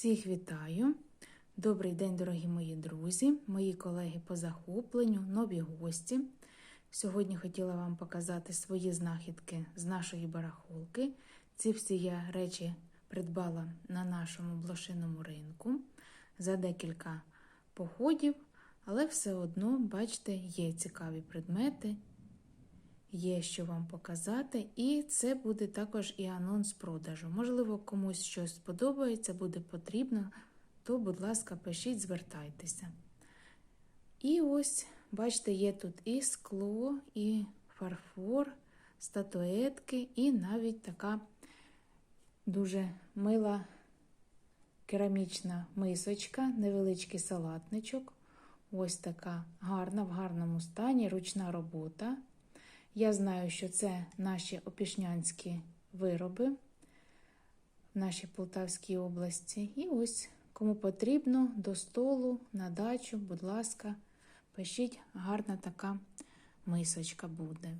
Всіх вітаю! Добрий день, дорогі мої друзі, мої колеги по захопленню, нові гості. Сьогодні хотіла вам показати свої знахідки з нашої барахолки. Ці всі я речі придбала на нашому блошиному ринку за декілька походів, але все одно, бачите, є цікаві предмети, є що вам показати, і це буде також і анонс продажу. Можливо, комусь щось сподобається, буде потрібно, то, будь ласка, пишіть, звертайтеся. І ось, бачите, є тут і скло, і фарфор, статуетки, і навіть така дуже мила керамічна мисочка, невеличкий салатничок. Ось така гарна, в гарному стані, ручна робота. Я знаю, що це наші опішнянські вироби в нашій Полтавській області. І ось, кому потрібно, до столу, на дачу, будь ласка, пишіть, гарна така мисочка буде.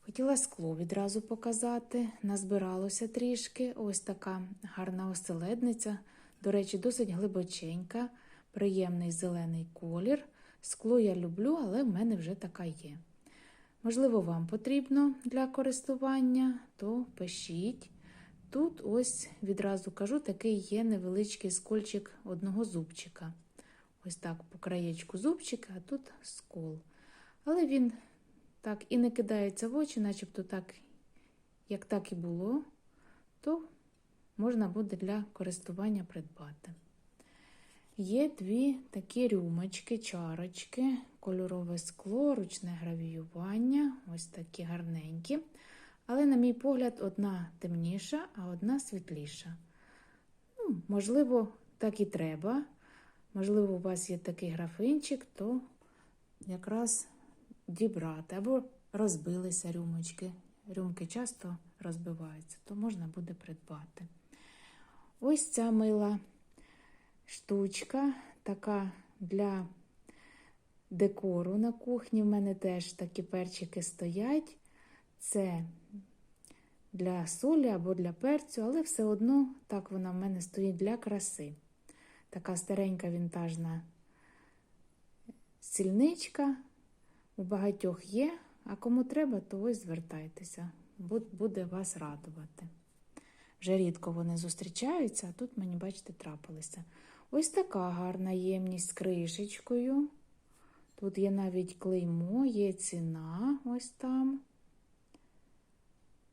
Хотіла скло відразу показати, назбиралося трішки. Ось така гарна оселедниця, до речі, досить глибоченька, приємний зелений колір. Скло я люблю, але в мене вже така є. Можливо, вам потрібно для користування, то пишіть. Тут ось відразу кажу, такий є невеличкий скольчик одного зубчика. Ось так по краєчку зубчика, а тут скол. Але він так і не кидається в очі, начебто так, як так і було, то можна буде для користування придбати. Є дві такі рюмочки, чарочки, кольорове скло, ручне гравіювання, ось такі гарненькі. Але, на мій погляд, одна темніша, а одна світліша. Ну, Можливо, так і треба. Можливо, у вас є такий графинчик, то якраз дібрати. Або розбилися рюмочки. Рюмки часто розбиваються, то можна буде придбати. Ось ця мила штучка, така для декору на кухні. В мене теж такі перчики стоять. Це для солі або для перцю, але все одно так вона в мене стоїть для краси. Така старенька вінтажна сільничка. У багатьох є, а кому треба, то ось звертайтеся, буде вас радувати. Вже рідко вони зустрічаються, а тут мені, бачите, трапилися. Ось така гарна ємність з кришечкою. Тут є навіть клеймо, є ціна ось там.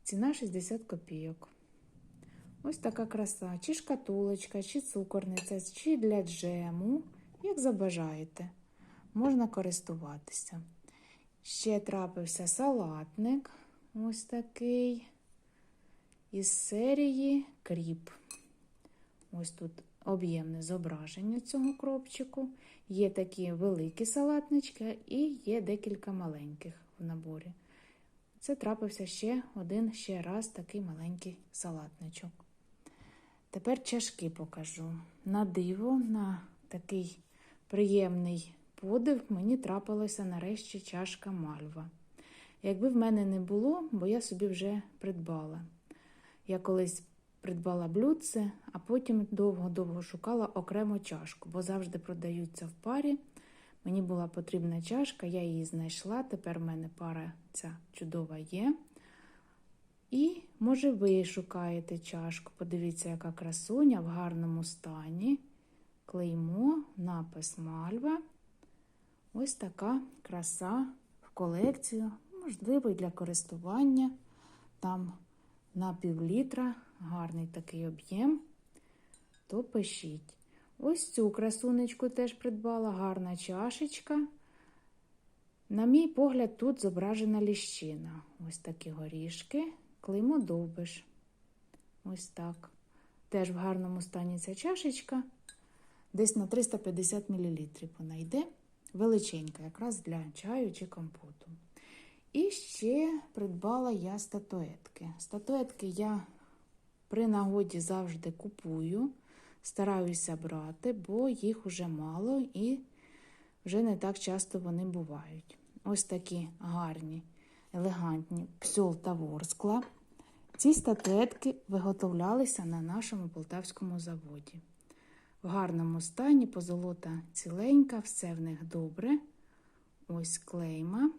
Ціна 60 копійок. Ось така краса. Чи шкатулочка, чи цукорниця, чи для джему, як забажаєте, можна користуватися. Ще трапився салатник, ось такий. Із серії кріп. Ось тут об'ємне зображення цього кропчику. Є такі великі салатнички і є декілька маленьких в наборі. Це трапився ще один ще раз такий маленький салатничок. Тепер чашки покажу. На диво, на такий приємний подив, мені трапилася нарешті чашка мальва. Якби в мене не було, бо я собі вже придбала. Я колись придбала блюдце, а потім довго-довго шукала окремо чашку, бо завжди продаються в парі. Мені була потрібна чашка, я її знайшла. Тепер в мене пара ця чудова є. І, може, ви шукаєте чашку. Подивіться, яка красуня в гарному стані. Клеймо, напис мальва. Ось така краса в колекцію, можливо, для користування. Там на півлітра, гарний такий об'єм, то пишіть. Ось цю красунечку теж придбала гарна чашечка. На мій погляд, тут зображена ліщина. Ось такі горішки, клеймо довбиш. Ось так. Теж в гарному стані ця чашечка. Десь на 350 мл вона йде. Величенька, якраз для чаю чи компоту. І ще придбала я статуетки. Статуетки я при нагоді завжди купую, стараюся брати, бо їх уже мало і вже не так часто вони бувають. Ось такі гарні, елегантні псьол та ворскла. Ці статуетки виготовлялися на нашому полтавському заводі. в гарному стані, позолота ціленька, все в них добре. Ось клейма.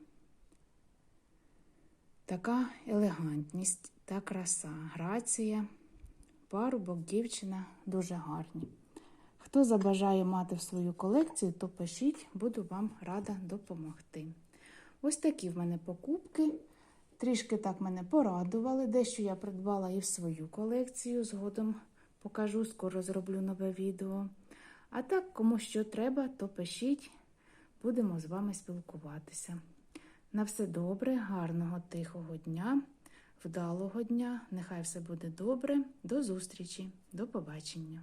Така елегантність та краса, грація, парубок, дівчина дуже гарні. Хто забажає мати в свою колекцію, то пишіть, буду вам рада допомогти. Ось такі в мене покупки. Трішки так мене порадували. Дещо я придбала і в свою колекцію. Згодом покажу, скоро зроблю нове відео. А так, кому що треба, то пишіть, будемо з вами спілкуватися. На все добре, гарного, тихого дня, вдалого дня. Нехай все буде добре. До зустрічі, до побачення.